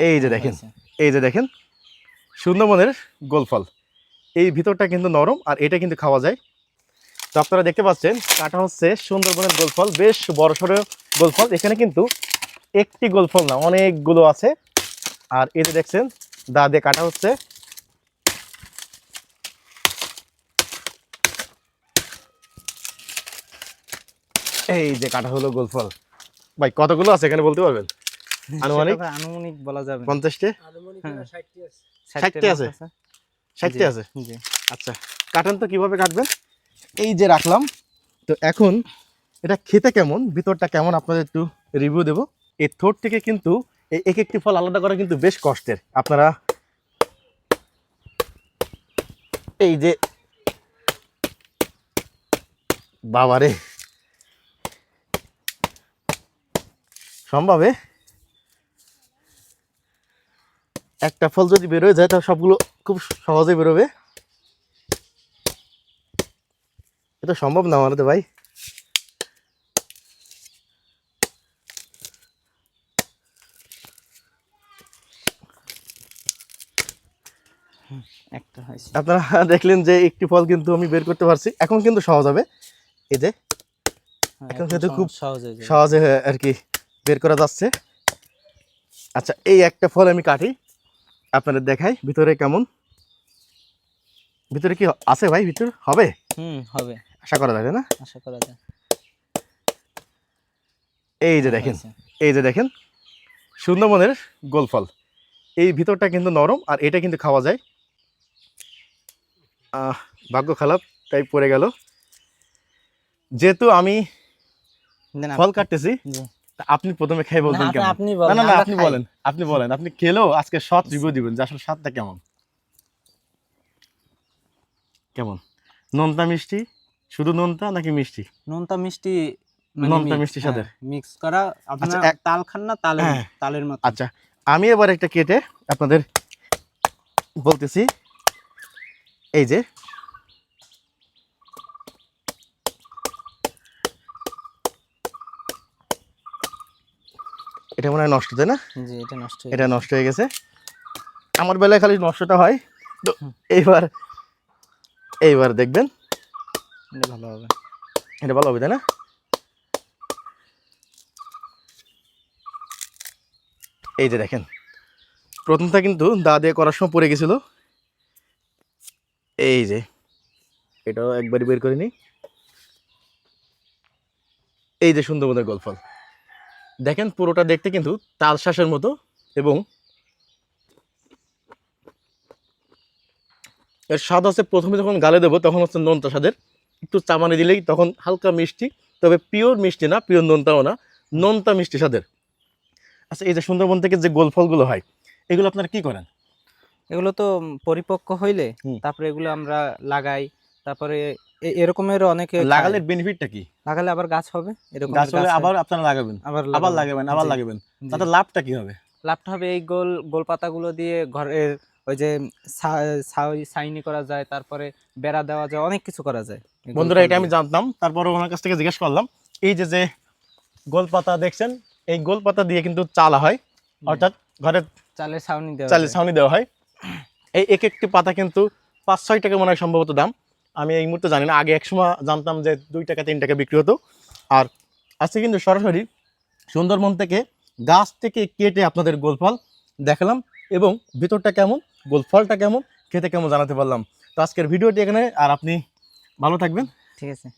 এই যে দেখেন এই যে দেখেন সুন্দরবনের গোলফল। এই ভিতরটা কিন্তু নরম আর এটা কিন্তু খাওয়া যায়। তো আপনারা দেখতে পাচ্ছেন কাটা হচ্ছে সুন্দরবনের গোলফল বেশ বড় সড়ো গোলফল। এখানে কিন্তু একটি গোলফল না অনেকগুলো আছে। আর এই যে দেখছেন দা দিয়ে কাটা হচ্ছে। এই যে কাটা হলো গোলফল। ভাই কতগুলো আছে এখানে বলতে পারবেন? আনুমানিক? আনুমানিক বলা যাবে না। পঞ্চাশটি? হ্যাঁ। ষাটটি ষাটটি আছে? আছে। ষাটটি জি, আছে? জি। আচ্ছা কাটেন তো কীভাবে কাটবেন এই যে রাখলাম তো এখন এটা খেতে কেমন? ভিতরটা কেমন? আপনাদের একটু রিভিউ দেবো। এই থোট থেকে কিন্তু এই এক একটি ফল আলাদা করা কিন্তু বেশ কষ্টের। আপনারা এই যে বাবারে সম্ভবে একটা ফল যদি বেরোয় যায় তাহলে সবগুলো খুব সহজে বেরোবে। এটা সম্ভব না আমাদের ভাই। একটা আপনারা দেখলেন যে একটি ফল কিন্তু আমি বের করতে পারছি। এখন কিন্তু সহজ হবে। এই যে হ্যাঁ, এখন কিন্তু খুব সহজে সহজে আর কি বের করা যাচ্ছে। আচ্ছা এই একটা ফল আমি কাটি। আপনাদের দেখাই ভিতরে কেমন? ভিতরে কি আছে ভাই? ভিতর হবে? হুম হবে। আশা করা যায় না? আশা করা যায়। এই যে দেখেন এই যে দেখেন সুন্দরবনের গোলফল। এই ভিতরটা কিন্তু নরম আর এটা কিন্তু খাওয়া যায়। আহ, ভাগ্য খারাপ তাই পড়ে গেল। যেহেতু আমি ফল কাটতেছি আপনি প্রথমে খেয়ে বলবেন কেমন? আপনি না বলেন না না আপনি বলেন আপনি বলেন আপনি খেলেও আজকে সৎ রিভিউ দিবেন যে আসলে স্বাদটা কেমন। কেমন? নোনতা মিষ্টি? শুধু নোনতা নাকি মিষ্টি? নোনতা মিষ্টি নোনতা মিষ্টির সাথে? মিক্স করা। আপনার আচ্ছা, তাল খান না তালের হ্যাঁ। তালের মতো। আচ্ছা আমি এবার একটা কেটে আপনাদের বলতেছি। এই যে এটা মনে হয় নষ্ট তাই না? জি এটা নষ্ট হয়ে এটা নষ্ট হয়ে গেছে। আমার বেলায় খালি নষ্টটা হয়। তো এইবার এইবার দেখবেন। এটা ভালো হবে। এটা ভালো হবে তাই না? এই যে দেখেন প্রথমটা কিন্তু দা দিয়ে করার সময় পড়ে গেছিল। এই যে এটাও একবারই বের করে নিই। এই যে সুন্দরবনের গোলফল। দেখেন পুরোটা দেখতে কিন্তু তাল শ্বাসের মতো এবং এর স্বাদ হচ্ছে প্রথমে যখন গালে দেবো তখন হচ্ছে নোনতা স্বাদের। একটু চামানি দিলেই তখন হালকা মিষ্টি তবে পিওর মিষ্টি না পিওর নোনতাও না নোনতা মিষ্টি স্বাদের। আচ্ছা এই যে সুন্দরবন থেকে যে গোল ফলগুলো হয় এগুলো আপনারা কি করেন? এগুলো তো পরিপক্ক হইলে তারপরে এগুলো আমরা লাগাই তারপরে এরকমের অনেকে। লাগালে বেনিফিটটা কি? লাগালে আবার গাছ হবে? এরকম গাছ হলে আবার আপনারা লাগাবেন? আবার আবার লাগাবেন। আবার লাগাবেন। তাতে লাভটা কি হবে? লাভটা হবে এই গোল গোল পাতাগুলো দিয়ে ঘরের ওই যে সাইনি করা যায় তারপরে বেড়া দেওয়া যায় অনেক কিছু করা যায়। বন্ধুরা এটা আমি জানতাম তারপরে ওনার কাছ থেকে জিজ্ঞেস করলাম। এই যে যে গোলপাতা দেখছেন এই গোলপাতা দিয়ে কিন্তু চালা হয়। অর্থাৎ ঘরের চালের ছাউনি দেওয়া চালে যায়। ছাউনি দেওয়া হয়। এই এক একটি পাতা কিন্তু পাঁচ ছয় টাকা মনে হয় সম্ভবত দাম। আমি এই মুহূর্তে জানি না, আগে একসময় জানতাম যে দুই টাকা, তিন টাকা বিক্রি হতো। আর আজকে কিন্তু সরাসরি সুন্দরবন থেকে গাছ থেকে কেটে আপনাদের গোলফল দেখালাম এবং ভিতরটা কেমন গোলফলটা কেমন, খেতে কেমন জানাতে পারলাম। তো আজকের ভিডিওটি এখানে, আর আপনি ভালো থাকবেন। ঠিক আছে।